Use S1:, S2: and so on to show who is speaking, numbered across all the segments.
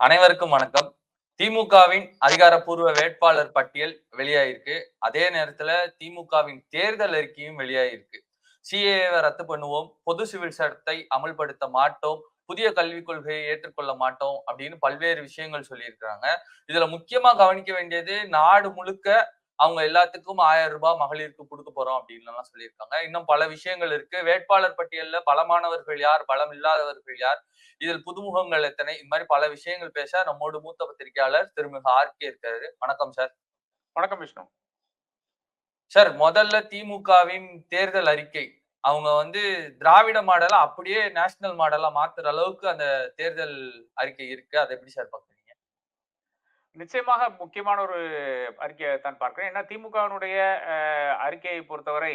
S1: அனைவருக்கும் வணக்கம். திமுகவின் அதிகாரப்பூர்வ வேட்பாளர் பட்டியல் வெளியாயிருக்கு. அதே நேரத்துல திமுகவின் தேர்தல் அறிக்கையும் வெளியாயிருக்கு. சிஏவை ரத்து பண்ணுவோம். பொது சிவில் சட்டத்தை அமல்படுத்த மாட்டோம். புதிய கல்விக் கொள்கையை ஏற்றுக்கொள்ள மாட்டோம் அப்படின்னு பல்வேறு விஷயங்கள் சொல்லியிருக்கிறாங்க. இதுல முக்கியமா கவனிக்க வேண்டியது நாடு முழுக்க அவங்க எல்லாத்துக்கும் ஆயிரம் ரூபாய் மகளிருக்கு கொடுக்க போறோம் அப்படின்னு எல்லாம் சொல்லியிருக்காங்க. இன்னும் பல விஷயங்கள் இருக்கு. வேட்பாளர் பட்டியல்ல பலமானவர்கள் யார்? பலம் இல்லாதவர்கள் யார்? இதில் புதுமுகங்கள் எத்தனை? இந்த மாதிரி பல விஷயங்கள் பேச நம்மோடு மூத்த பத்திரிகையாளர் திருமிகு ஆர்கே இருக்காரு. வணக்கம் சார்.
S2: வணக்கம் விஷ்ணு.
S1: சார் முதல்ல திமுகவின் தேர்தல் அறிக்கை. அவங்க வந்து திராவிட மாடலை? அப்படியே நேஷனல் மாடலா மாத்துற அளவுக்கு அந்த தேர்தல் அறிக்கை இருக்கு. அதை எப்படி சார் பாக்குறீங்க
S2: நிச்சயமாக முக்கியமான ஒரு அறிக்கையை தான் பார்க்கிறேன். ஏன்னா திமுகவினுடைய அறிக்கையை பொறுத்தவரை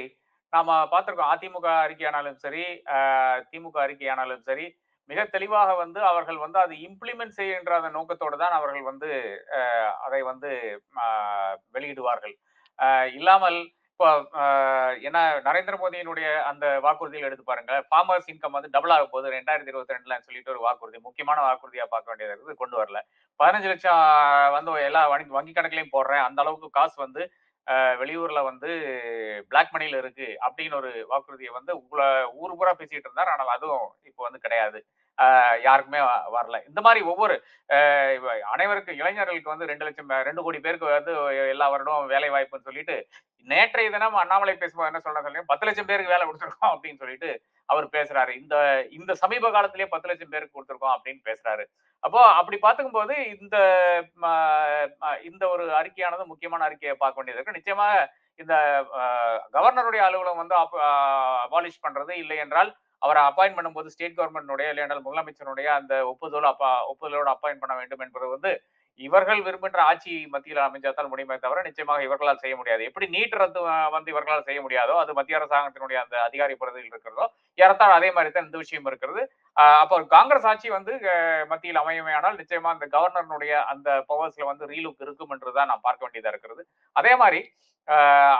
S2: நாம பார்த்திருக்கோம். அதிமுக அறிக்கையானாலும் சரி திமுக அறிக்கையானாலும் சரி மிக தெளிவாக வந்து அவர்கள் வந்து அதை இம்ப்ளிமெண்ட் செய்கின்ற அந்த நோக்கத்தோடு தான் அவர்கள் வந்து அதை வந்து வெளியிடுவார்கள். இல்லாமல் இப்போ ஏன்னா நரேந்திர மோடியினுடைய அந்த வாக்குறுதிகள் எடுத்து பாருங்க ஃபார்மர்ஸ் இன்கம் வந்து டபுள் ஆக போகுது ரெண்டாயிரத்தி இருபத்தி ரெண்டுல சொல்லிட்டு ஒரு வாக்குறுதி முக்கியமான வாக்குறுதியா பார்க்க வேண்டியது இருக்குது கொண்டு வரல. பதினஞ்சு லட்சம் வந்து எல்லா வங்கி வங்கி கணக்குலையும் போடுறேன். அந்த அளவுக்கு காசு வந்து வெளியூர்ல வந்து பிளாக் மணியில இருக்கு அப்படின்னு ஒரு வாக்குறுதியை வந்து உங்களை ஊர் பூரா பேசிட்டு இருந்தார். ஆனால் அதுவும் இப்போ வந்து கிடையாது. யாருக்குமே வ- வரல. இந்த மாதிரி ஒவ்வொரு அனைவருக்கும் இளைஞர்களுக்கு வந்து ரெண்டு லட்சம் பே- ரெண்டு கோடி பேருக்கு வந்து எல்லா வருடம் வேலை வாய்ப்புன்னு சொல்லிட்டு நேற்றைய தினம் அண்ணாமலை பேசும்போது என்ன சொல்ற சொல்லி பத்து லட்சம் பேருக்கு வேலை கொடுத்துருக்கோம் அப்படின்னு சொல்லிட்டு அவர் பேசுறாரு. இந்த இந்த சமீப காலத்திலேயே பத்து லட்சம் பேருக்கு கொடுத்துருக்கோம் அப்படின்னு பேசுறாரு. அப்போ அப்படி பார்த்துக்கும் போது இந்த இந்த ஒரு அறிக்கையானது முக்கியமான அறிக்கையை பார்க்க வேண்டியது இருக்கு. நிச்சயமாக இந்த கவர்னருடைய அலுவலகம் வந்து அபாலிஷ் பண்றது இல்லை என்றால் அவரை அப்பாயின் பண்ணும்போது ஸ்டேட் கவர்மெண்ட்டுடைய இல்லையானால் என்றால் முதலமைச்சருடைய அந்த ஒப்புதலோடு அப்பா ஒப்புதலோடு அப்பாயின் பண்ண வேண்டும் என்பது வந்து இவர்கள் விரும்புகின்ற ஆட்சி மத்தியில் அமைஞ்சாதான் முடியுமே தவிர நிச்சயமாக இவர்களால் செய்ய முடியாது. எப்படி நீட் ரத்து வந்து இவர்களால் செய்ய முடியாதோ அது மத்திய அரசாங்கத்தினுடைய அந்த அதிகாரி பிரதியில் இருக்கிறதோ ஏறத்தாழ அதே மாதிரி தான் இந்த விஷயம் இருக்கிறது. அப்போ காங்கிரஸ் ஆட்சி வந்து மத்தியில் அமையுமேயானால் நிச்சயமா அந்த கவர்னருடைய அந்த பவர்ஸ்ல வந்து ரீலுக் இருக்கும் என்றுதான் நான் பார்க்க வேண்டியதா இருக்கிறது. அதே மாதிரி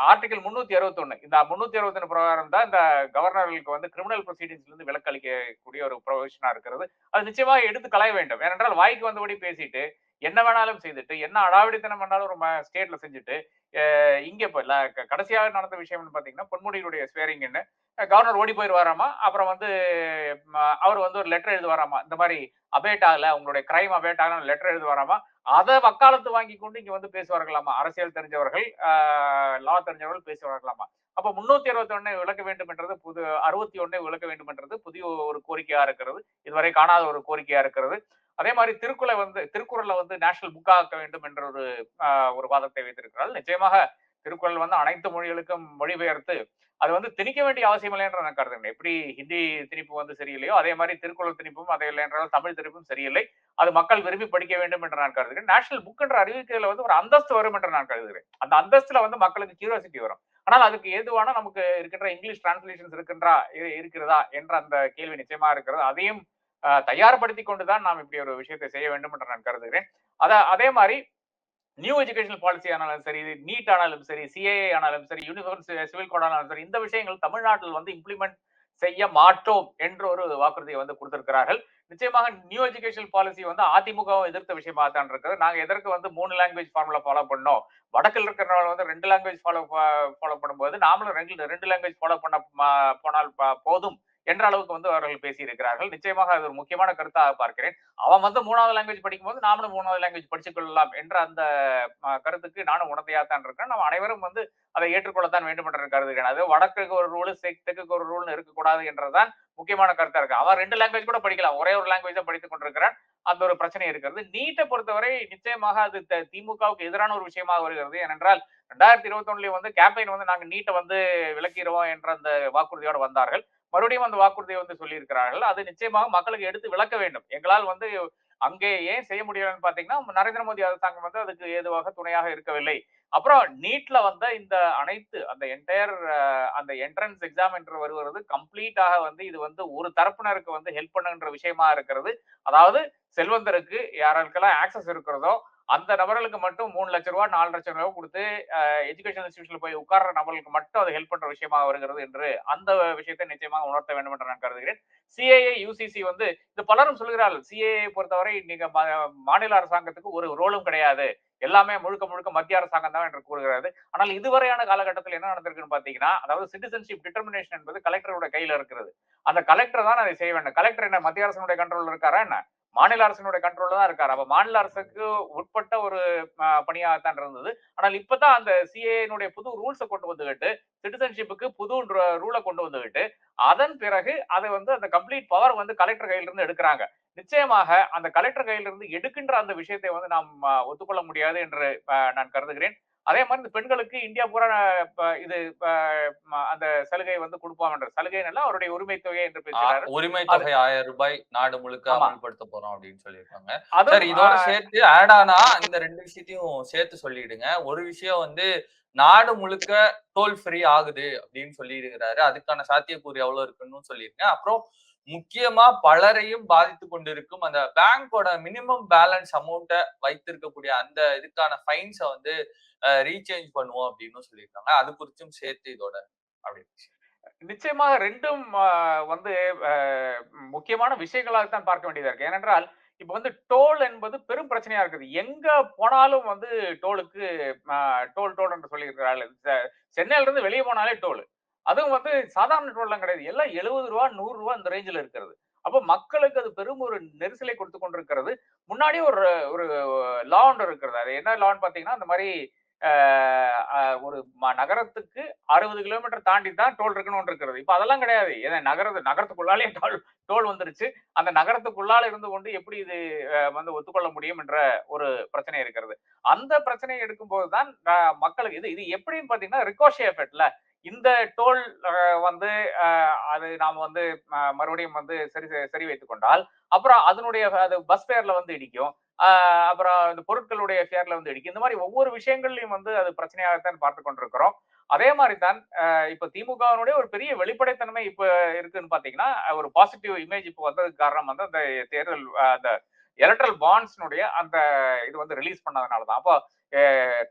S2: ஆர்டிகல் முன்னூத்தி அறுபத்தொன்னு. இந்த முன்னூத்தி அறுபத்தொன்னு பிரகாரம் தான் இந்த கவர்னர்களுக்கு வந்து கிரிமினல் ப்ரொசீடிங்ஸ்ல இருந்து விலக்கு அளிக்கக்கூடிய ஒரு ப்ரொவிஷனா இருக்கிறது. அது நிச்சயமாக எடுத்து களைய வேண்டும். ஏனென்றால் வாய்க்கு வந்தபடி பேசிட்டு என்ன வேணாலும் செய்துட்டு என்ன அடாவடித்தனம் பண்ணாலும் ஒரு ஸ்டேட்ல செஞ்சுட்டு இங்கே இங்க இப்ப கடைசியாக நடந்த விஷயம்னு பாத்தீங்கன்னா பொன்முடியுடைய ஸ்வேரிங்னு கவர்னர் ஓடி போயிடுவாராமா அப்புறம் வந்து அவர் வந்து ஒரு லெட்டர் எழுதுவாராமா இந்த மாதிரி அபேட் ஆகல உங்களுடைய கிரைம் அபேட் ஆகல லெட்டர் எழுதுவாராமா அதை வக்காலத்து வாங்கி கொண்டு இங்க வந்து பேசுவார்களாமா? அரசியல் தெரிஞ்சவர்கள் லா தெரிஞ்சவர்கள் பேசுவார்களாமா? அப்ப முன்னூத்தி அறுபத்தி ஒன்னு விளக்க வேண்டும் என்றது புது அறுபத்தி ஒண்ணை விளக்க வேண்டும் என்றது புதிய ஒரு கோரிக்கையா இருக்கிறது. இதுவரை காணாத ஒரு கோரிக்கையா இருக்கிறது. அதே மாதிரி திருக்குறளை வந்து திருக்குறளை வந்து நேஷனல் புக்காக்க வேண்டும் என்ற ஒரு ஆஹ், ஒரு வாதத்தை வைத்திருக்கிறாள் நிச்சயமாக திருக்குறள் வந்து அனைத்து மொழிகளுக்கும் மொழிபெயர்த்து அது வந்து திணிக்க வேண்டிய அவசியம் இல்லைன்ற நான் கருதுகிறேன். எப்படி ஹிந்தி திணிப்பு வந்து சரியில்லையோ அதே மாதிரி திருக்குறள் திணிப்பும் அதே இல்லை என்றால் தமிழ் திணிப்பும் சரியில்லை. அது மக்கள் விரும்பி படிக்க வேண்டும் என்று நான் கருதுகிறேன். நேஷனல் புக் என்ற அறிவிக்கையில வந்து ஒரு அந்தஸ்து வரும் என்று நான் கருதுகிறேன். அந்த அந்தஸ்துல வந்து மக்களுக்கு கியூரியாசிட்டி வரும். ஆனால் அதுக்கு ஏதுவான நமக்கு இருக்கின்ற இங்கிலீஷ் டிரான்ஸ்லேஷன்ஸ் இருக்கின்றா இருக்கிறதா என்ற அந்த கேள்வி நிச்சயமா இருக்கிறது. அதையும் தயார்படுத்தி கொண்டுதான் நாம் இப்படி ஒரு விஷயத்தை செய்ய வேண்டும் என்று நான் கருதுகிறேன். அத அதே மாதிரி நியூ எஜுகேஷனல் பாலிசி ஆனாலும் சரி நீட் ஆனாலும் சரி சிஏஏ ஆனாலும் சரி யூனிஃபார்ம் சிவில் கோட் ஆனாலும் சரி இந்த விஷயங்கள் தமிழ்நாட்டில் வந்து இம்ப்ளிமெண்ட் செய்ய மாட்டோம் என்ற ஒரு வாக்குறுதியை வந்து கொடுத்திருக்கிறார்கள். நிச்சயமாக நியூ எஜுகேஷன் பாலிசி வந்து அதிமுக எதிர்த்த விஷயமா தான் இருக்குது. நாங்க எதற்கு வந்து மூணு லாங்குவேஜ் ஃபார்முலா ஃபாலோ பண்ணோம்? வடக்கில் இருக்கிறவங்க வந்து ரெண்டு லாங்குவேஜ் ஃபாலோ ஃபாலோ பண்ணும்போது நாமளும் ரெண்டு ரெண்டு லாங்குவேஜ் ஃபாலோ பண்ண போனால் போதும். என்ற அளவுக்கு வந்து அவர்கள் பேசியிருக்கிறார்கள். நிச்சயமாக அது ஒரு முக்கியமான கருத்தாக பார்க்கிறேன். அவன் வந்து மூணாவது லாங்குவேஜ் படிக்கும்போது நாமளும் மூணாவது லாங்குவேஜ் படிச்சுக்கொள்ளலாம் என்ற அந்த கருத்துக்கு நானும் உணர்த்தையாத்தான் இருக்கேன் நம்ம அனைவரும் வந்து அதை ஏற்றுக்கொள்ளத்தான் வேண்டும் கருதுகிறேன். அது வடக்குக்கு ஒரு ரூல் தெற்குக்கு ஒரு ரூல்னு இருக்கக்கூடாது என்றதான் முக்கியமான கருத்தா இருக்கு. அவன் ரெண்டு லாங்குவேஜ் கூட படிக்கலாம். ஒரே ஒரு லாங்குவேஜ் தான் படித்துக் கொண்டிருக்கிறான். அந்த ஒரு பிரச்சனை இருக்கிறது. நீட்டை பொறுத்தவரை நிச்சயமாக அது த- திமுகவுக்கு எதிரான ஒரு விஷயமாக வருகிறது. ஏனென்றால் ரெண்டாயிரத்தி இருபத்தி வந்து கேம்பெயின் வந்து நாங்க நீட்டை வந்து விலக்கிடுவோம் என்ற அந்த வாக்குறுதியோடு வந்தார்கள். மறுபடியும் அந்த வாக்குறுதியை வந்து சொல்லியிருக்கிறார்கள். அது நிச்சயமாக மக்களுக்கு எடுத்து விளக்க வேண்டும். எங்களால் வந்து அங்கே ஏன் செய்ய முடியலன்னு பாத்தீங்கன்னா நரேந்திர மோடி அரசாங்கம் வந்து அதுக்கு ஏதுவாக துணையாக இருக்கவில்லை. அப்புறம் நீட்ல வந்த இந்த அனைத்து அந்த என்டையர் அந்த என்ட்ரன்ஸ் எக்ஸாம் என்று வருவது கம்ப்ளீட்டாக வந்து இது வந்து ஒரு தரப்பினருக்கு வந்து ஹெல்ப் பண்ணுன்ற விஷயமா இருக்கிறது. அதாவது செல்வந்தருக்கு யாராருக்கெல்லாம் ஆக்சஸ் இருக்கிறதோ அந்த நபர்களுக்கு மட்டும் மூணு லட்ச ரூபாய் நாலு லட்சம் ரூபாய் கொடுத்து எஜுகேஷன் இன்ஸ்டியூஷன்ல போய் உட்கார்ற நபர்களுக்கு மட்டும் அது ஹெல்ப் பண்ற விஷயமாக வருகிறது என்று அந்த விஷயத்தை நிச்சயமாக உணர்த்த வேண்டும் என்று நான் கருதுகிறேன். சிஏஏ யூசிசி வந்து இது பலரும் சொல்கிறார்கள். சிஏஏ பொறுத்தவரை நீங்க மாநில அரசாங்கத்துக்கு ஒரு ரோலும் கிடையாது. எல்லாமே முழுக்க முழுக்க மத்திய அரசாங்கம் தான் என்று கூறுகிறது. ஆனால் இதுவரையான காலகட்டத்தில் என்ன நடந்திருக்குன்னு பாத்தீங்கன்னா அதாவது சிட்டிசன்ஷிப் டிட்டர்மினேஷன் என்பது கலெக்டரோட கையில இருக்கிறது. அந்த கலெக்டர் தான் அதை செய்ய வேண்டும். கலெக்டர் என்ன மத்திய அரசனுடைய கண்ட்ரோல் இருக்காரா என்ன? மாநில அரசினுடைய கண்ட்ரோல்ல தான் இருக்காரு. அப்ப மாநில அரசுக்கு உட்பட்ட ஒரு அஹ், பணியாகத்தான் இருந்தது. ஆனால் இப்பதான் அந்த சிஏனுடைய புது ரூல்ஸை கொண்டு வந்துகிட்டு சிட்டிசன்ஷிப்புக்கு புது ரூலை கொண்டு வந்துகிட்டு அதன் பிறகு அதை வந்து அந்த கம்ப்ளீட் பவர் வந்து கலெக்டர் கையில இருந்து எடுக்கிறாங்க. நிச்சயமாக அந்த கலெக்டர் கையிலிருந்து எடுக்கின்ற அந்த விஷயத்தை வந்து நாம் ஒத்துக்கொள்ள முடியாது என்று நான் கருதுகிறேன். அதே மாதிரி இந்த பெண்களுக்கு இந்தியா பூரா இது அந்த சலுகை வந்து கொடுப்போம் என்ற சலுகை அவருடைய உரிமை தொகை என்று பேசுகிறாரு
S1: உரிமை தொகை ஆயிரம் ரூபாய் நாடு முழுக்க. அமல்படுத்த போறோம் அப்படின்னு சொல்லியிருக்காங்க. சார் இதோட சேர்த்து ஆட் ஆனா இந்த ரெண்டு விஷயத்தையும் சேர்த்து சொல்லிடுங்க. ஒரு விஷயம் வந்து நாடு முழுக்க டோல் ஃப்ரீ ஆகுது அப்படின்னு சொல்லியிருக்கிறாரு. அதுக்கான சாத்தியக்கூறு எவ்வளவு இருக்குன்னு சொல்லியிருக்கேன். அப்புறம் முக்கியமா பலரையும் பாதித்து கொண்டிருக்கும் அந்த பேங்கோட மினிமம் பேலன்ஸ் அமௌண்ட்டை வைத்திருக்கக்கூடிய அந்த இதுக்கான ஃபைன்ஸை வந்து ரீசேஞ்ச் பண்ணுவோம் அப்படின்னு சொல்லியிருக்காங்க. அது குறிச்சும் சேர்த்து இதோட அப்படி
S2: நிச்சயமாக ரெண்டும் வந்து முக்கியமான விஷயங்களாக தான் பார்க்க வேண்டியதா இருக்கு. ஏனென்றால் இப்ப வந்து டோல் என்பது பெரும் பிரச்சனையா இருக்குது. எங்க போனாலும் வந்து டோலுக்கு டோல் டோல் என்று சொல்லியிருக்கிறாள் செ- சென்னையில இருந்து வெளியே போனாலே டோல். அதுவும் வந்து சாதாரண டோல்லாம் கிடையாது. எல்லாம் எழுபது ரூபா நூறு ரூபா இந்த ரேஞ்சில் இருக்கிறது. அப்போ மக்களுக்கு அது பெரும் ஒரு நெரிசலை கொடுத்து கொண்டிருக்கிறது. முன்னாடி ஒரு ஒரு லா ஒன்று இருக்கிறது. அது என்ன லான்னு பார்த்தீங்கன்னா அந்த மாதிரி ஒரு நகரத்துக்கு அறுபது கிலோமீட்டர் தாண்டி தான் டோல் இருக்கணும்னு இருக்கிறது. இப்போ அதெல்லாம் கிடையாது. ஏன்னா நகரத்து நகரத்துக்குள்ளாலே டோல் டோல் வந்துருச்சு. அந்த நகரத்துக்குள்ளால இருந்து கொண்டு எப்படி இது வந்து ஒத்துக்கொள்ள முடியும் என்ற ஒரு பிரச்சனை இருக்கிறது. அந்த பிரச்சனையை எடுக்கும்போது தான் மக்களுக்கு இது இது எப்படின்னு பார்த்தீங்கன்னா ரிகோஷே எஃபெக்ட்ல இந்த டோல் வந்து அது நாம் வந்து மறுபடியும் வந்து சரி செ- சரி வைத்துக் கொண்டால் அப்புறம் அதனுடைய அது பஸ் ஃபேர்ல வந்து இடிக்கும். அப்புறம் இந்த பொருட்களுடைய ஃபேர்ல வந்து இடிக்கும். இந்த மாதிரி ஒவ்வொரு விஷயங்கள்லையும் வந்து அது பிரச்சனையாகத்தான் பார்த்து கொண்டிருக்கிறோம். அதே மாதிரி தான் இப்ப திமுகவினுடைய ஒரு பெரிய வெளிப்படைத்தன்மை இப்ப இருக்குன்னு பாத்தீங்கன்னா ஒரு பாசிட்டிவ் இமேஜ் இப்போ வந்ததுக்கு காரணம் வந்து அந்த தேர்தல் அந்த எலக்ட்ரல் பாண்ட்ஸ்னுடைய அந்த இது வந்து ரிலீஸ் பண்ணதுனால தான். அப்போ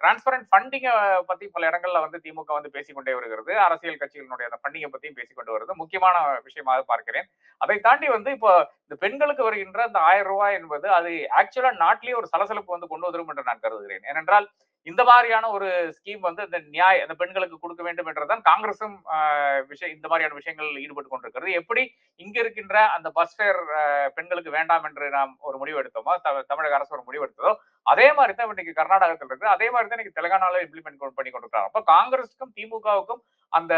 S2: டிரான்ஸ்பரண்ட் ஃபண்டிங்கை பத்தி பல இடங்கள்ல வந்து திமுக வந்து பேசிக்கொண்டே வருகிறது. அரசியல் கட்சிகளினுடைய அந்த ஃபண்டிங்கை பத்தியும் பேசிக்கொண்டு வருது. முக்கியமான விஷயமாக பார்க்கிறேன். அதை தாண்டி வந்து இப்போ இந்த பெண்களுக்கு வருகின்ற அந்த ஆயிரம் ரூபாய் என்பது அது ஆக்சுவலா நாட்டிலேயே ஒரு சலசலப்பு வந்து கொண்டு வரும் என்று நான் கருதுகிறேன். ஏனென்றால் இந்த மாதிரியான ஒரு ஸ்கீம் வந்து இந்த நியாய அந்த பெண்களுக்கு கொடுக்க வேண்டும் என்றுதான் காங்கிரசும் ஆஹ், விஷயம் இந்த மாதிரியான விஷயங்கள் ஈடுபட்டு கொண்டிருக்கிறது. எப்படி இங்க இருக்கின்ற அந்த பஸ் ஃபேர் பெண்களுக்கு வேண்டாம் என்று நாம் ஒரு முடிவு எடுத்தோமோ தமிழக அரசு ஒரு முடிவு எடுத்ததோ அதே மாதிரி தான் இன்னைக்கு கர்நாடகத்தில் இருக்கு. அதே மாதிரி தான் இன்னைக்கு தெலுங்கானால இம்ப்ளிமெண்ட் பண்ணி கொண்டிருக்காங்க அப்போ காங்கிரஸுக்கும் திமுகவுக்கும் அந்த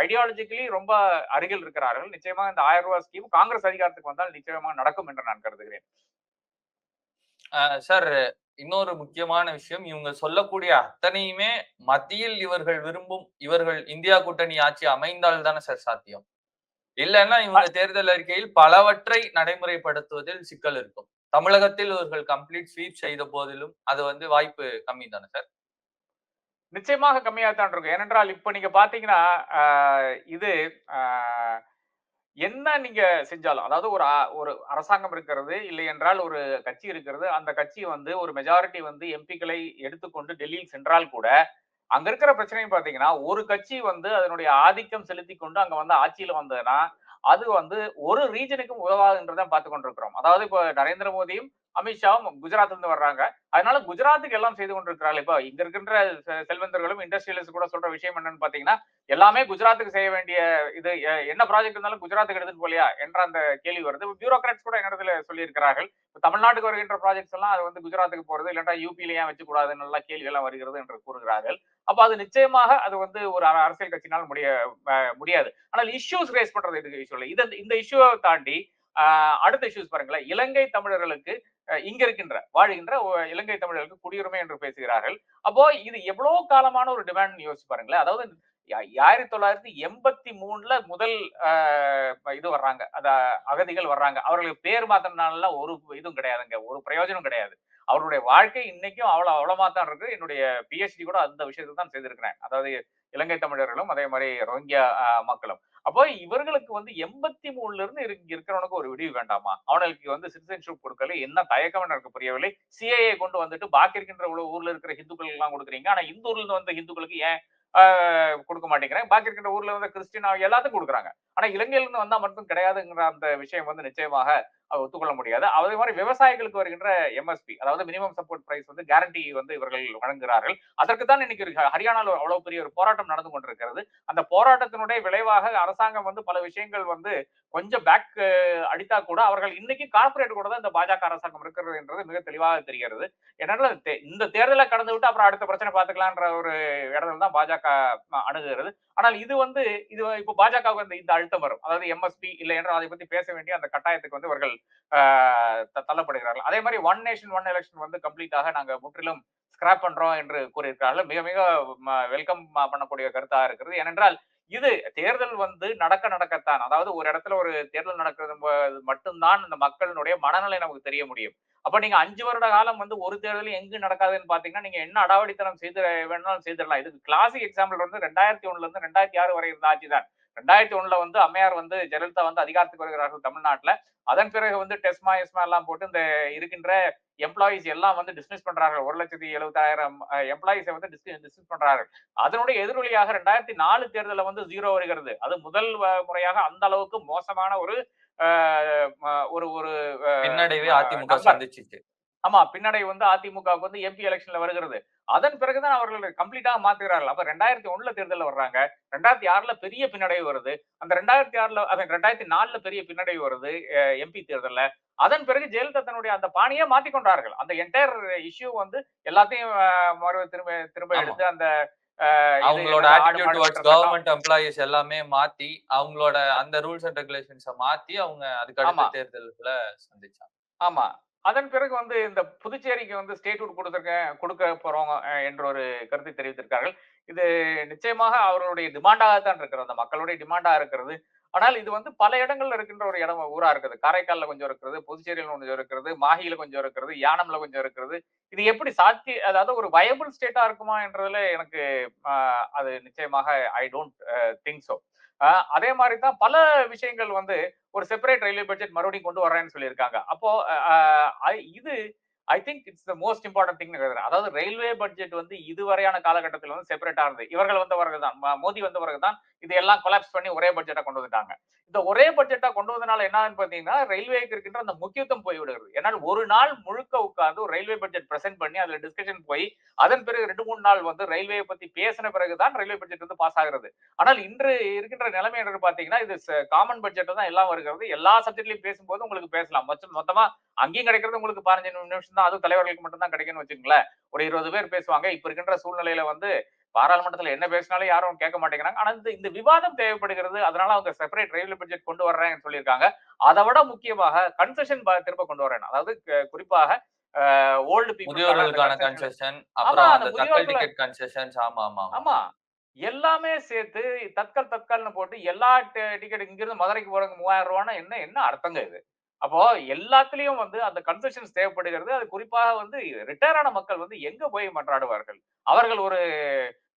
S2: ஐடியாலஜிக்கலி ரொம்ப அருகில் இருக்கிறார்கள். நிச்சயமாக இந்த ஆயிரம் ரூபாய் ஸ்கீம் காங்கிரஸ் அதிகாரத்துக்கு வந்தால் நிச்சயமாக நடக்கும் என்று நான் கருதுகிறேன்.
S1: ஆஹ் சார் இன்னொரு முக்கியமான விஷயம் இவங்க சொல்லக்கூடிய அத்தனையுமே மத்தியில் இவர்கள் விரும்பும் இவர்கள் இந்தியா கூட்டணி ஆட்சி அமைந்தால் தானே சார் சாத்தியம். இல்லைன்னா இவங்க தேர்தல் அறிக்கையில் பலவற்றை நடைமுறைப்படுத்துவதில் சிக்கல் இருக்கும். தமிழகத்தில் இவர்கள் கம்ப்ளீட் ஸ்வீப் செய்த போதிலும் அது வந்து வாய்ப்பு கம்மி தானே சார்?
S2: நிச்சயமாக கம்மியாகத்தான் இருக்கும். ஏனென்றால் இப்ப நீங்க பாத்தீங்கன்னா ஆஹ், இது ஆஹ், என்ன நீங்க செஞ்சாலும் அதாவது ஒரு ஒரு அரசாங்கம் இருக்கிறது இல்லை என்றால் ஒரு கட்சி இருக்கிறது அந்த கட்சி வந்து ஒரு மெஜாரிட்டி வந்து எம்பிக்களை எடுத்துக்கொண்டு டெல்லியில் சென்றால் கூட அங்க இருக்கிற பிரச்சனையும் பாத்தீங்கன்னா ஒரு கட்சி வந்து அதனுடைய ஆதிக்கம் செலுத்தி கொண்டு அங்க வந்து ஆட்சியில வந்ததுன்னா அது வந்து ஒரு ரீஜனுக்கும் உதவாதுன்றதான் பார்த்து கொண்டிருக்கிறோம். அதாவது இப்போ நரேந்திர மோடியும் அமித்ஷாவும் குஜராத்ல இருந்து வர்றாங்க. அதனால குஜராத்துக்கு எல்லாம் செய்து கொண்டிருக்கிறார்கள். இப்போ இங்க இருக்கின்ற செ- செல்வந்தர்களும் இண்டஸ்ட்ரியலிஸ்ட் கூட சொல்ற விஷயம் என்னன்னு பாத்தீங்கன்னா எல்லாமே குஜராத்துக்கு செய்ய வேண்டிய இது என்ன ப்ராஜெக்ட் இருந்தாலும் குஜராத்துக்கு எடுத்துட்டு போலியா என்ற அந்த கேள்வி வருது. பியூரோக்ராட்ஸ் கூட என்னிடத்துல சொல்லியிருக்கிறார்கள். தமிழ்நாட்டுக்கு வருகின்ற ப்ராஜெக்ட்ஸ் எல்லாம் அது வந்து குஜராத்துக்கு போறது இல்லாட்டா யூபியில ஏன் வச்சு கூடாதுன்னு எல்லாம் கேள்வி எல்லாம் வருகிறது என்று கூறுகிறார்கள். அப்ப அது நிச்சயமாக அது வந்து ஒரு அரசியல் கட்சினால் முடிய முடியாது. ஆனால் இஷ்யூஸ் ரேஸ் பண்றது இதுக்கு இஷ்யூ இல்லை இது இந்த இஷ்யூவை தாண்டி அடுத்த இஷ்யூஸ் பாருங்களேன். இலங்கை தமிழர்களுக்கு இங்க இருக்கின்ற வாழ்கின்ற இலங்கை தமிழர்களுக்கு குடியுரிமை என்று பேசுகிறார்கள். அப்போ இது எவ்வளவு காலமான ஒரு டிமாண்ட் யோசிச்சு பாருங்களேன். அதாவது ஆயிரத்தி தொள்ளாயிரத்தி எண்பத்தி மூணுல முதல் இது வர்றாங்க. அத அகதிகள் வர்றாங்க. அவர்களுக்கு பேர் மாத்தினால ஒரு இதுவும் கிடையாதுங்க. ஒரு பிரயோஜனம் கிடையாது. அவருடைய வாழ்க்கை இன்னைக்கும் அவ்வளவு அவ்வளவா தான் இருக்கு. என்னுடைய பிஹெச்டி கூட அந்த விஷயத்தை தான் செய்திருக்கிறேன். அதாவது இலங்கை தமிழர்களும் அதே மாதிரி ரோஹிங்கியா அஹ், மக்களும். அப்போ இவர்களுக்கு வந்து எண்பத்தி மூணுல இருந்து இருக்கிறவனுக்கு ஒரு விடிவு வேண்டாமா? அவனுக்கு வந்து சிட்டிசன்ஷிப் கொடுக்கல என்ன தயக்கம் எனக்கு புரியவில்லை. சிஏஏ கொண்டு வந்துட்டு பாக்கி இருக்கின்ற உள்ள ஊர்ல இருக்கிற ஹிந்துக்கள் எல்லாம் கொடுக்குறீங்க. ஆனா இந்த ஊர்ல இருந்து வந்த ஹிந்துக்களுக்கு ஏன் ஆஹ், கொடுக்க மாட்டேங்கிறேன் பாக்கி இருக்கின்ற ஊர்ல வந்து கிறிஸ்டின் எல்லாத்துக்கும் கொடுக்குறாங்க. ஆனா இலங்கையில இருந்து வந்தா மட்டும் கிடையாதுங்கிற அந்த விஷயம் வந்து நிச்சயமாக ஒத்துக்கொள்ள முடியாது. அதே மாதிரி விவசாயிகளுக்கு வருகின்ற எம்எஸ்பி அதாவது மினிமம் சப்போர்ட் பிரைஸ் வந்து கேரண்டி வந்து இவர்கள் வழங்குகிறார்கள். அதற்கு தான் இன்னைக்கு ஒரு அவ்வளவு பெரிய ஒரு போராட்டம் நடந்து கொண்டிருக்கிறது. அந்த போராட்டத்தினுடைய விளைவாக அரசாங்கம் வந்து பல விஷயங்கள் வந்து கொஞ்சம் பேக் அடித்தா கூட அவர்கள் இன்னைக்கு கார்ப்பரேட் கூட தான் இந்த பாஜக அரசாங்கம் இருக்கிறது என்றது மிக தெளிவாக தெரிகிறது. ஏன்னா இந்த தேர்தலை கடந்து விட்டு அப்புறம் அடுத்த பிரச்சனை பார்த்துக்கலான்ற ஒரு இடத்துல தான் பாஜக அணுகுகிறது. ஆனால் இது வந்து இது இப்போ பாஜகவுக்கு வந்து இந்த அழுத்தம் வரும். அதாவது எம்எஸ்பி இல்லை என்றால் அதை பத்தி பேச வேண்டிய அந்த கட்டாயத்துக்கு வந்து இவர்கள் தள்ளப்படுகிறார்கள். அதே மாதிரி ஒன் நேஷன் ஒன் எலெக்ஷன் வந்து கம்ப்ளீட்டாக நாங்க முற்றிலும் ஸ்கிராப் பண்றோம் என்று கூறியிருக்கிறார்கள். மிக மிக வெல்கம் பண்ணக்கூடிய கருத்தாக இருக்கிறது. ஏனென்றால் இது தேர்தல் வந்து நடக்க நடக்கத்தான். அதாவது ஒரு இடத்துல ஒரு தேர்தல் நடக்கிறது மட்டும்தான் இந்த மக்களினுடைய மனநிலை நமக்கு தெரிய முடியும். அப்ப நீங்க அஞ்சு வருட காலம் வந்து ஒரு தேர்தலும் எங்கு நடக்காதுன்னு பாத்தீங்கன்னா நீங்க என்ன அடாவடித்தனம் செய்து வேணாலும் செய்திடலாம். இதுக்கு கிளாசிக் எக்ஸாம்பிள் வந்து ரெண்டாயிரத்தி ஒண்ணுல இருந்து ரெண்டாயிரத்தி ஆறு வரை இருந்த ஆட்சி தான். ரெண்டாயிரத்தி ஒண்ணுல வந்து அம்மையார் வந்து ஜெயலலிதா வந்து அதிகாரத்துக்கு வருகிறார்கள் தமிழ்நாட்டுல. அதன் பிறகு வந்து டெஸ்மா எஸ்மா எல்லாம் போட்டு இந்த இருக்கின்ற எம்ப்ளாயிஸ் எல்லாம் வந்து டிஸ்மிஸ் பண்றார்கள். ஒரு லட்சத்தி எழுபதாயிரம் எம்ப்ளாயிஸை வந்து டிஸ்மிஸ் பண்றார்கள். அதனுடைய எதிரொலியாக ரெண்டாயிரத்தி நாலு தேர்தலில் வந்து ஜீரோ வருகிறது. அது முதல் வ- முறையாக அந்த அளவுக்கு மோசமான ஒரு ஒரு ஒரு
S1: பின்னடைவை அதிமுக. சந்திச்சிச்சு.
S2: ஆமா பின்னடை வந்து அதிமுகவுக்கு வந்து எம்பி எலெக்ஷன்ல வருகிறது. அதன் பிறகுதான் அவர்கள் கம்ப்ளீட்டாக மாத்துகிறார்கள். அப்ப ரெண்டாயிரத்தி ஒண்ணுல தேர்தல்ல வர்றாங்க. ரெண்டாயிரத்தி ஆறுல பெரிய பின்னடைவு வருது. அந்த ரெண்டாயிரத்தி ஆறுல ரெண்டாயிரத்தி நாலுல பெரிய பின்னடைவு வருது எம்பி தேர்தல்ல. அதன் பிறகு ஜெயலலிதா தன்னுடைய அந்த பாணியை மாத்திக்கொண்டார்கள். அந்த என்டையர் இஷ்யூ வந்து எல்லாத்தையும் அஹ், மறு திரும்ப திரும்ப. எடுத்து அந்த
S1: அவங்களோட ஆட்டிடியூட்
S2: சட்டம்.
S1: கவர்மெண்ட் எம்ப்ளாயிஸ் எல்லாமே மாத்தி அவங்களோட அந்த ரூல்ஸ் அண்ட் ரெகுலேஷன்ஸ மாத்தி அவங்க அதுக்கு
S2: ஆமா.
S1: அடுத்த தேர்தலுக்குள்ள சந்திச்சாங்க
S2: ஆமா அதன் பிறகு வந்து இந்த புதுச்சேரிக்கு வந்து ஸ்டேட்ஹுட் கொடுத்துருக்கேன் கொடுக்க போறோம் என்ற ஒரு கருத்தை தெரிவித்திருக்கார்கள் இது நிச்சயமாக அவர்களுடைய டிமாண்டாக தான் இருக்கிறது அந்த மக்களுடைய டிமாண்டா இருக்கிறது ஆனால் இது வந்து பல இடங்கள்ல இருக்கின்ற ஒரு இடம். ஊரா இருக்குது காரைக்கால்ல கொஞ்சம் இருக்கிறது புதுச்சேரியில கொஞ்சம் இருக்கிறது மாஹியில கொஞ்சம் இருக்கிறது யானம்ல கொஞ்சம் இருக்கிறது. இது எப்படி சாத்தி அதாவது ஒரு வயபிள் ஸ்டேட்டா இருக்குமா என்றதுல எனக்கு அது நிச்சயமாக ஐ டோன்ட் திங்க் ஸோ அதே மாதிரி தான் பல விஷயங்கள் வந்து ஒரு செப்பரேட் ரயில்வே பட்ஜெட் மறுபடியும் கொண்டு வரேன்னு சொல்லியிருக்காங்க. அப்போ இது I think it's the most important thing அதாவது ரயில்வே பட்ஜெட் வந்து இதுவரையான காலகட்டத்தில் வந்து செப்பரேட்டா இருந்தது. இவர்கள் வந்த பிறகு தான் மோடி வந்த பிறகு தான் இதெல்லாம் கொலாப்ஸ் பண்ணி ஒரே பட்ஜெட்டா கொண்டு வந்துட்டாங்க. இந்த ஒரே பட்ஜெட்டா கொண்டு வந்தனால என்னன்னு பாத்தீங்கன்னா ரயில்வேக்கு இருக்கின்ற அந்த முக்கியத்துவம் போய் விடுகிறது. ஏன்னால் ஒரு நாள் முழுக்க உட்கார்ந்து ஒரு ரயில்வே பட்ஜெட் பிரசென்ட் பண்ணி அதுல டிஸ்கஷன் போய் அதன் பிறகு ரெண்டு மூணு நாள் வந்து ரயில்வே பத்தி பேசின பிறகுதான் ரயில்வே பட்ஜெட் வந்து பாஸ் ஆகிறது. ஆனால் இன்று இருக்கின்ற நிலைமை என்று பாத்தீங்கன்னா இது காமன் பட்ஜெட் தான் எல்லாம் வருகிறது. எல்லா சப்ஜெக்ட்லயும் பேசும்போது உங்களுக்கு பேசலாம். மொத்தம் மொத்தமா அங்கேயும் கிடைக்கிறது உங்களுக்கு பதினஞ்சு நிமிஷம் தான் அதுவும் தலைவர்களுக்கு மட்டும் தான் கிடைக்கும்னு வச்சுக்கோங்களேன். ஒரு இருபது பேர் பேசுவாங்க. இப்ப இருக்கின்ற சூழ்நிலையில வந்து பாராளுமன்றத்துல என்ன பேசினாலும் யாரும் கேட்க மாட்டேங்கிறாங்க. ஆனா இந்த இந்த விவாதம் தேவைப்படுகிறது. அதனால அவங்க செப்பரேட் ரயில்வே பட்ஜெட் கொண்டு வர்றேன்னு சொல்லியிருக்காங்க. அதை விட முக்கியமாக கன்செஷன் திரும்ப கொண்டு வரேன். அதாவது குறிப்பாக ஓல்டு
S1: முதியோர்களுக்கான
S2: பீப்புள்
S1: கன்செஷன் அப்புறம்
S2: ஆமா,
S1: அந்த
S2: அந்த
S1: தக்கல்
S2: முதியோர்களை-
S1: டிக்கெட் கன்செஷன்ஸ் ஆமா ஆமா
S2: எல்லாமே சேர்த்து தற்கால் தற்கால்னு போட்டு எல்லா டிக்கெட் இங்க இருந்து மதுரைக்கு போறதுக்கு மூவாயிரம் ரூபான்னா என்ன என்ன அர்த்தங்க இது? அப்போ எல்லாத்துலயும் வந்து அந்த கன்செஷன்ஸ் தேவைப்படுகிறது. அது குறிப்பாக வந்து ரிட்டையர் ஆன மக்கள் வந்து எங்க போய் மன்றாடுவார்கள்? அவர்கள் ஒரு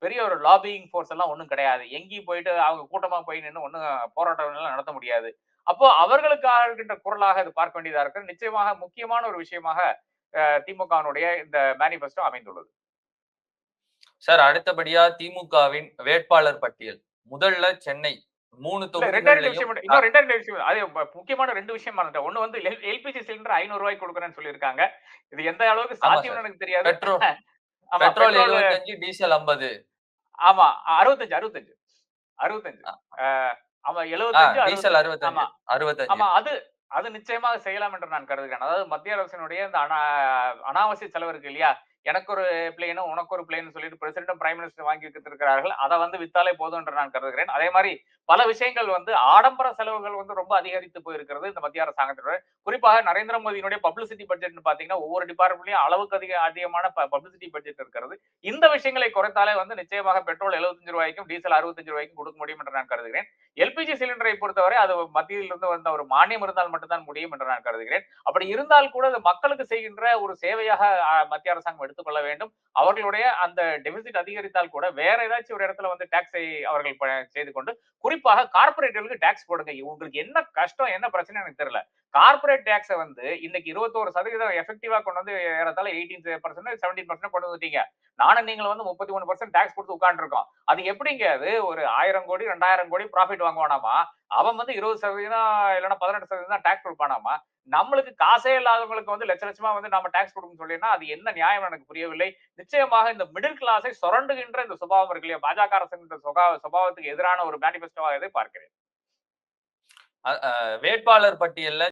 S2: பெரிய ஒரு லாபியிங் ஃபோர்ஸ் எல்லாம் ஒண்ணும் கிடையாது. எங்கேயும் போயிட்டு அவங்க கூட்டமா போய் நின்று ஒண்ணும் போராட்டம் எல்லாம் நடத்த முடியாது. அப்போ அவர்களுக்காக இருக்கின்ற குரலாக இது பார்க்க வேண்டியதா இருக்கு. நிச்சயமாக முக்கியமான ஒரு விஷயமாக திமுகவினுடைய இந்த மேனிபெஸ்டோ அமைந்துள்ளது.
S1: சார் அடுத்தபடியா திமுகவின் வேட்பாளர் பட்டியல். முதல்ல சென்னை. மூணு
S2: ரெண்டே விஷயம் ரெண்டே விஷயம். அது முக்கியமான ரெண்டு விஷயம் ஒண்ணு வந்து எல்பிஜி சிலிண்டர் ஐநூறு ரூபாய்க்கு கொடுக்குறேன்னு சொல்லியிருக்காங்க. இது எந்த அளவுக்கு
S1: ஆமா
S2: சாத்தியம்னு எனக்கு தெரியாது.
S1: பெட்ரோல் எழுபத்தஞ்சு டீசல் ஐம்பது.
S2: ஆமா அறுபத்தஞ்சு அறுபத்தஞ்சு. அறுபத்தஞ்சு. ஆமா எழுபத்தஞ்சு
S1: டீசல்
S2: அறுபத்தஞ்சு
S1: அறுபத்தஞ்சு.
S2: ஆமா அது அது நிச்சயமாக செய்யலாம் என்று நான் கருதுகிறேன். அதாவது மத்திய அரசினுடைய இந்த அனா அனாவசிய செலவு இருக்கு இல்லையா? எனக்கு ஒரு பிளேனும் உனக்கு ஒரு பிளேன் சொல்லிட்டு பிரசிடண்டும் பிரைம் மினிஸ்டர் வாங்கி வைத்திருக்கிறார்கள் அதை வந்து வித்தாலே போதும் என்று நான் கருதுகிறேன். அதே மாதிரி பல விஷயங்கள் வந்து ஆடம்பர செலவுகள் வந்து ரொம்ப அதிகரித்து போயிருக்கிறது இந்த மத்திய அரசாங்கத்தினுடைய குறிப்பாக நரேந்திர மோடியினுடைய பப்ளிசிட்டி பட்ஜெட்னு பாத்தீங்கன்னா ஒவ்வொரு டிபார்ட்மெண்ட்லயும் அளவுக்கு அதிக அதிகமான பப்ளிசிட்டி பட்ஜெட் இருக்கிறது. இந்த விஷயங்களை குறைத்தாலே வந்து நிச்சயமாக பெட்ரோல் 75 ரூபாய்க்கும் டீசல் 65 ரூபாய்க்கும் கொடுக்க முடியும் என்று நான் கருதுகிறேன். எல்பிஜி சிலிண்டரை பொறுத்தவரை அது மத்தியில் இருந்து வந்த ஒரு மானியம் இருந்தால் மட்டும்தான் முடியும் என்று நான் கருதுகிறேன். அப்படி இருந்தால் கூட அது மக்களுக்கு செய்கின்ற ஒரு சேவையாக மத்திய அரசாங்கம் எடுத்துக்கொள்ள வேண்டும். அவர்களுடைய அந்த டெபிசிட் அதிகரித்தால் கூட வேற ஏதாச்சும் ஒரு இடத்துல வந்து டாக்ஸை அவர்கள் செய்து கொண்டு குறிப்பாக கார்பரேட்டுகளுக்கு டாக்ஸ் போடுங்க. உங்களுக்கு என்ன கஷ்டம் என்ன பிரச்சனை எனக்கு தெரியல. கார்பரேட் டேக்ஸை வந்து இன்னைக்கு இருபத்தோரு சதவீதம் எஃபெக்டிவா கொண்டு வந்து ஏறத்தால எயிட்டீன் பர்சன்ட் செவன்டீன் பர்சன்ட் கொண்டு வந்துட்டீங்க. நானும் நீங்களும் வந்து முப்பத்தி மூணு பர்சன்ட் டேக்ஸ் கொடுத்து உட்காந்துருக்கோம் அது எப்படிங்க அது? ஒரு ஆயிரம் கோடி ரெண்டாயிரம் கோடி ப்ராஃபிட் வாங்குவானாமா? அவன் வந்து இருபது சதவீதம் இல்லைன்னா பதினெட்டு சதவீதம் தான் டேக்ஸ் கொடுப்பானாமா? நம்மளுக்கு காசே இல்லாதவங்களுக்கு வந்து லட்ச லட்சமா வந்து நம்ம டேக்ஸ் கொடுக்கணும்னு சொல்லினா அது என்ன நியாயம் எனக்கு புரியவில்லை. நிச்சயமாக இந்த மிடில் கிளாஸை சுரண்டுகின்ற இந்த சுபாவம் இருக்கு இல்லையா? பாஜக அரசின் சுபாவத்துக்கு எதிரான ஒரு மேனிபெஸ்டோவாக இதை பார்க்கிறேன்.
S1: வேட்பாளர் பட்டியல்ல